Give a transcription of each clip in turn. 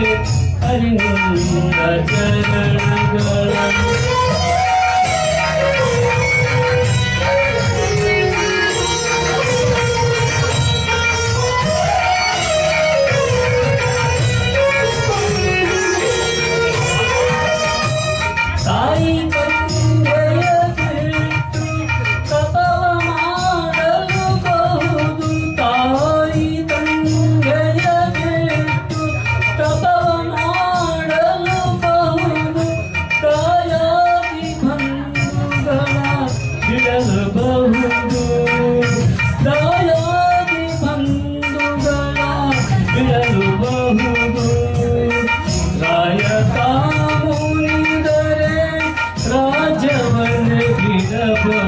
I'm not sure up.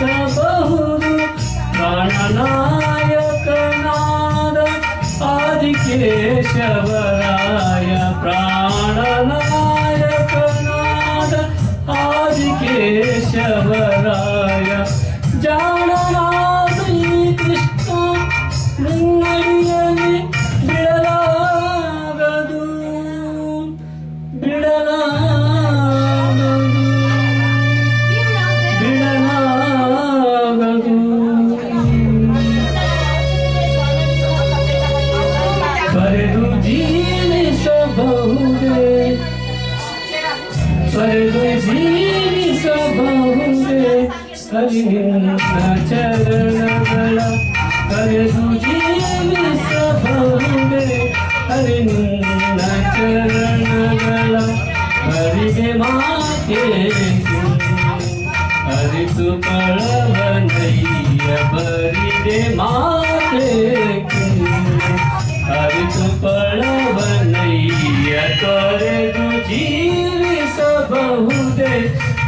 बुरु गणनाय कर्णाद आधिकेशव सरिहिंसा चरण गला कर सुजील सब में हरिंद चरण गला हरि के माते हरि सुपड़ बनैया बरि दे माते हरि सुपड़ बनैया कर दुजील सब दे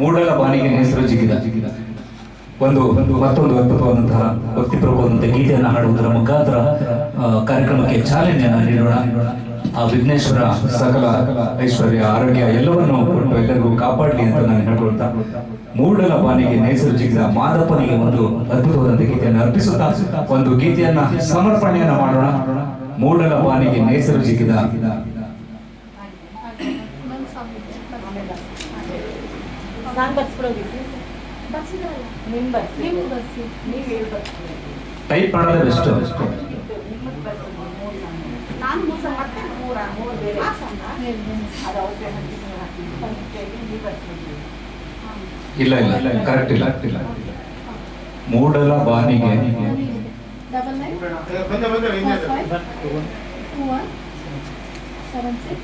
ಮೂಡಲ ಬಾನಿಗೆ ಹೆಸರು ಜಿಗಿದ. ಒಂದು ಮತ್ತೊಂದು ಅದ್ಭುತವಾದಂತಹ ಭಕ್ತಿಪ್ರಭುವಾದಂತಹ ಗೀತೆಯನ್ನು ಹಾಡುವುದರ ಮುಖಾಂತರ ಕಾರ್ಯಕ್ರಮಕ್ಕೆ ಚಾಲನೆಯನ್ನು ನೀಡೋಣ. ಆ ವಿಘ್ನೇಶ್ವರ ಸಕಲ ಐಶ್ವರ್ಯ ಆರೋಗ್ಯ ಎಲ್ಲವನ್ನೂ ಕೊಟ್ಟು ಎಲ್ಲರಿಗೂ ಕಾಪಾಡಲಿ ಅಂತ ನಾನು ಹೇಳ್ಕೊಳ್ತಾ. ಮೂಡಲ ಬಾನಿಗೆ ನೇಸರು ಜಿಗಿದ ಮಾದಪ್ಪನಿಗೆ ಒಂದು ಅದ್ಭುತವಾದಂತಹ ಗೀತೆಯನ್ನು ಅರ್ಪಿಸುತ್ತಾ, ಒಂದು ಗೀತೆಯನ್ನ ಸಮರ್ಪಣೆಯನ್ನ ಮಾಡೋಣ. ಮೂಡಲ ಬಾನಿಗೆ ನೇಸರು ಸಿಕ್ಕಿದ. ಟೈಪ್ ಮಾಡೋದೇ ಬೆಸ್ಟ್. ಇಲ್ಲ ಇಲ್ಲ. ಕರೆಕ್ಟ್ ಇಲ್ಲ. ಇಲ್ಲ. ಮೂಡಲ ಬಾನಿಗೆ double nine. Punjab, Punjab, India. Five, two one, seven six.